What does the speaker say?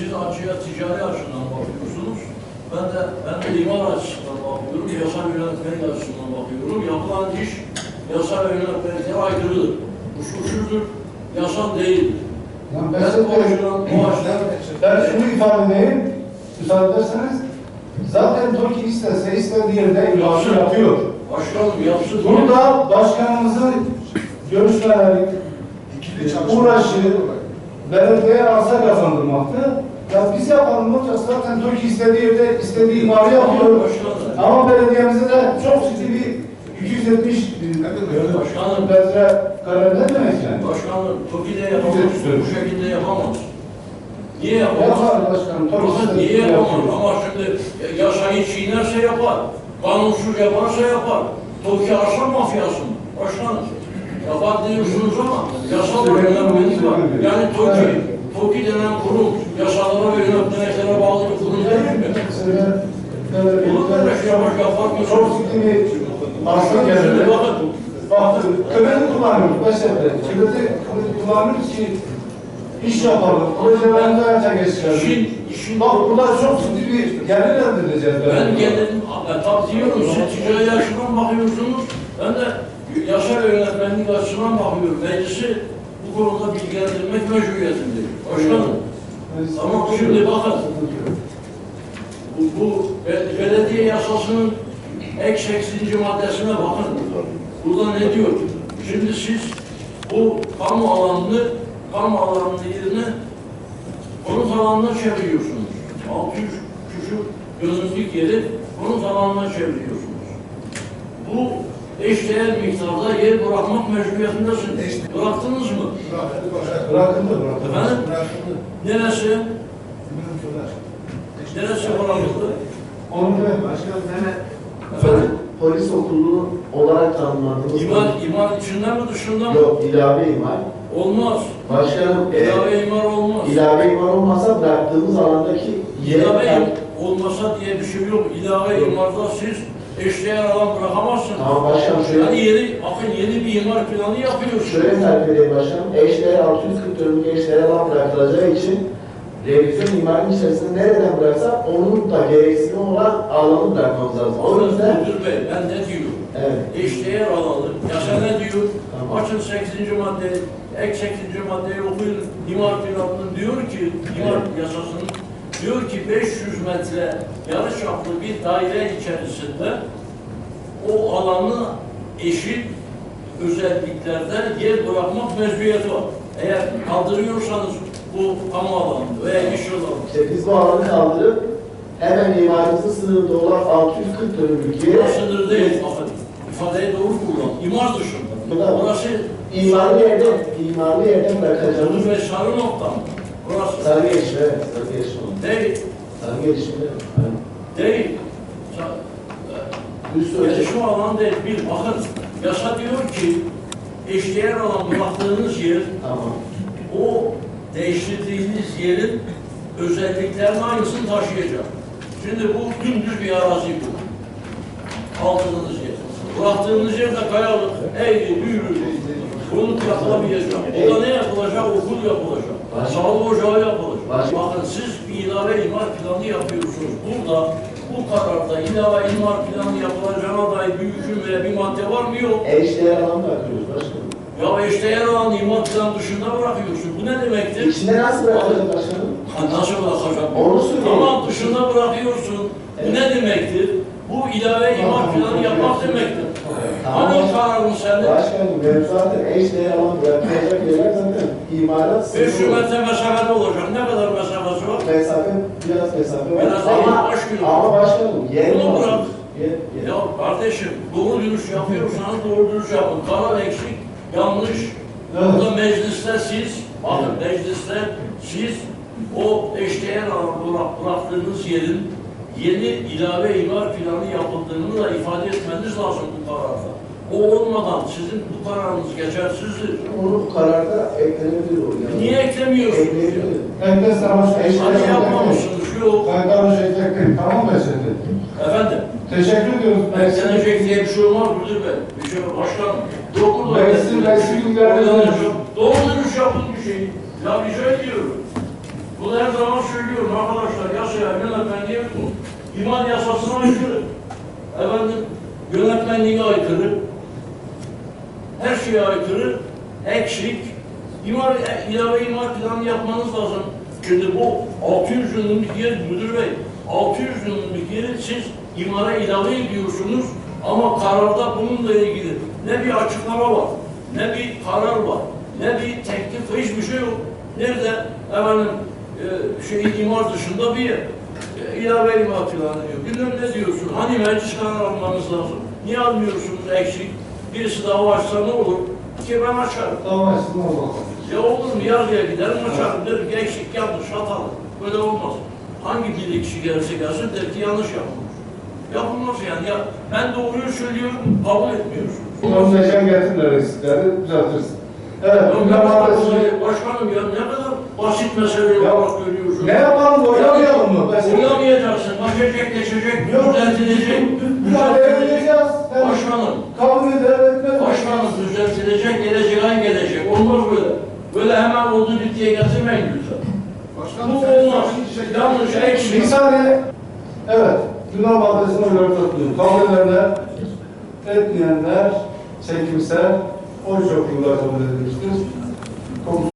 siz açıya ticari açıdan bakıyorsunuz. Ben de ben de imar açısından bakıyorum, yasal yönetmelik açısından bakıyorum. Yapılan iş yasal yönetmeliğe aykırıdır. Usulsüzdür, yasal değildir. Yani Ben ben, bu açıdan, bu açıdan ben şunu ifade edeyim, müsaade ederseniz. Zaten TOKİ istese istediği yerde imajı yapıyor. başkanım yapsın. Burada başkanımızın görüşmeleri, uğraşı, belediyeye arsa kazandırmaktı. Ya biz yapalım olacak zaten TOKİ istediği yerde istediği imarı yapıyor. Ama belediyemize de çok ciddi bir 270 Başkanım. metre kare ne demek yani? Başkanım TOKİ'de yapamaz. Bu şekilde yapamaz. Niye yapamaz? Yapar başkanım. Bakın niye yapamaz? Ama şimdi yasayı çiğnerse yapar. Kanunsuz yaparsa yapar. TOKİ arsa mafyası mı? Başkanım. Yapar diyorsunuz ama yasal yönetmelik var. Yani TOKİ, TOKİ denen kurum yasalara ve yönetmeliklere bağlı bir kurum değil mi? Öyle şey yapar, yapar mı? çok ciddi bir Şimdi geldi. bakın, kıbrıdı kullanıyoruz mesela. Kıbrıdı, kıbrıdı kullanıyoruz ki iş yapalım, projelerimizi hayata geçirelim. işin, işin Bak burada çok ciddi bir gelir elde edeceğiz. Ben geldim, ben tabii diyorum, siz ticari açıdan bakıyorsunuz, ben de yasal yönetmenlik açısından bakıyorum. Meclisi bu konuda bilgilendirmek mecburiyetindeyim. Başkanım, Ama şimdi bakın. bu, bu be- belediye yasasının ek 8. maddesine bakın. Burada ne diyor? Şimdi siz bu kamu alanını, kamu alanının yerine konut alanına çeviriyorsunuz. 600 küçük gözünlük yeri konut alanına çeviriyorsunuz. Bu eşdeğer miktarda yer bırakmak mecburiyetindesiniz. Bıraktınız mı? Bırakıldı, bırakıldı. Efendim? Neresi? Neresi bırakıldı? Onu da Başkanım hemen Efendim? polis okulu olarak tanımladınız. İmar, imar içinde mi dışında mı? Yok, ilave imar. Olmaz. Başkanım, e, İlave imar olmaz. ilave imar olmasa bıraktığımız alandaki İlave yer... olmasa diye bir şey yok. İlave imarda siz eşdeğer alan bırakamazsınız. Tamam başkanım, şöyle, Yani yeni, bakın yeni bir imar planı yapıyorsunuz. şöyle tarif edeyim başkanım. Eşdeğer 640 dönümlük eşdeğer alan bırakılacağı için revizyon imarın içerisinde nereden bıraksak onun da gereksinim olan alanı bırakmamız lazım. O yüzden... Müdür Bey ben ne diyorum? Evet. Eşdeğer alanı. Yasa ne diyor? Tamam. Açın 8. maddeyi, ek 8. maddeyi okuyun. İmar planının diyor ki, imar yasasının diyor ki 500 metre yarıçaplı bir daire içerisinde o alanı eşit özelliklerde yer bırakmak mecburiyeti var. Eğer kaldırıyorsanız bu kamu alanı veya iş alanı İşte biz bu alanı kaldırıp hemen imarımızın sınırında olan 640 dönümlük yere... Burası sınır değil. Bakın ifadeyi doğru kullan. İmar dışında. Burası İmarlı yerde, imarlı yerde bırakacağımız ve sarı nokta mı? Burası sarı geçme, evet, sarı geçme. değil. Sarı geçme, evet. Değil. Üst ölçek. Gelişme alan değil. Bir bakın yasa diyor ki eşdeğer alan bıraktığınız yer Tamam. o değiştirdiğiniz yerin özelliklerinin aynısını taşıyacak. Şimdi bu dümdüz bir arazi bu. Aldığınız yer. Bıraktığınız yer de kayalık, eğri, büyülü. Konut yapılamayacak. O da ne yapılacak? Okul yapılacak. Sağlık ocağı. Başka- Bakın siz bir ilave imar planı yapıyorsunuz. Burada bu kararda ilave imar planı yapılacağına dair bir hüküm veya bir madde var mı? Yok. Eşdeğer alan bırakıyoruz başkanım. Ya eşdeğer alan imar planı dışında bırakıyorsun. Bu ne demektir? İçinde nasıl bırakacağız başkanım? Ha, Nasıl bırakacak? Onu söyleyeyim. Tamam dışında bırakıyorsun. Bu ne demektir? Bu ilave imar planı yapmak demektir. Tamam. Hangi kararın senin? Başkanım, mevzuatın eşdeğer alan bırakılacak yerler zaten imarat 500 sınırı. metre mesafede olacak. Ne kadar mesafesi var? Mesafe, biraz mesafe var. Biraz ama, ama başkanım, yer Bunu bırak. Yer, yer. Ya kardeşim doğru dürüst yapıyorsanız doğru dürüst yapın. Karar eksik, yanlış. Evet. Burada mecliste siz, bakın mecliste siz o eşdeğer alan bırak- bıraktığınız yerin yeni ilave imar planı yapıldığını da ifade etmeniz lazım bu kararda. O olmadan sizin bu kararınız geçersizdir. Onu bu kararda eklenebilir o yani. Niye eklemiyorsunuz? Eklenebilir. Herkes sarhoş Hani eşdeğer yapmamışsınız, yok. Ben sarhoş edecektim. Tamam mı şimdi? Efendim, Teşekkür ediyoruz. beklenecek diye bir şey olmaz müdür bey. Bir şey başkanım. Dokuz Meclisin- meclisin gündemine dönüyor. Doğru dürüst yapın bir şey. Ya rica ediyorum. Bunu her zaman söylüyorum arkadaşlar. Yasaya, yönetmenliğe imar yasasına aykırı. Efendim, yönetmenliğe aykırı. Her şeye aykırı. Eksik. İmar, e, ilave imar planı yapmanız lazım. Şimdi bu 600 yıllık yer müdür bey, 600 yıllık yeri siz imara ilave ediyorsunuz ama kararda bununla ilgili ne bir açıklama var, ne bir karar var, ne bir teklif, hiçbir şey yok. Nerede efendim e, şey imar dışında bir yer. E, ilave imar planı diyor. Bilmem ne diyorsun. Hani meclis kararı almanız lazım. Niye almıyorsunuz eksik? Birisi dava açsa ne olur? Ki ben açarım. Tamam, aslında bakalım. Ya olur mu yargıya giderim açarım derim ki eksik yanlış hatalı. Böyle olmaz. Hangi bir kişi gelse gelsin der ki yanlış yapılmış. Yapılmaz yani ya ben doğruyu söylüyorum kabul etmiyorsunuz. Konuşacağım getirler eksikleri düzeltirsin. Evet, Ya ne kolay, başkanım ya ne kadar basit mesele Ya, olarak görüyorsun. ne yapalım, oynamayalım mı? Oynamayacaksın. Başlayacak, geçecek, Yok, düzeltilecek. Yani Başkanım, kabul eder etmez. başkanım düzeltilecek, gelecek ay gelecek. Olmaz böyle. Böyle hemen oldu bittiye getirmeyin lütfen. Bu olmaz. Yanlış, Bir eksik. saniye. Evet, Ünlem Mahallesi'ne göre katılıyorum. Kabul edenler, etmeyenler, çekimsel, oy çokluğuyla kabul edilmiştir.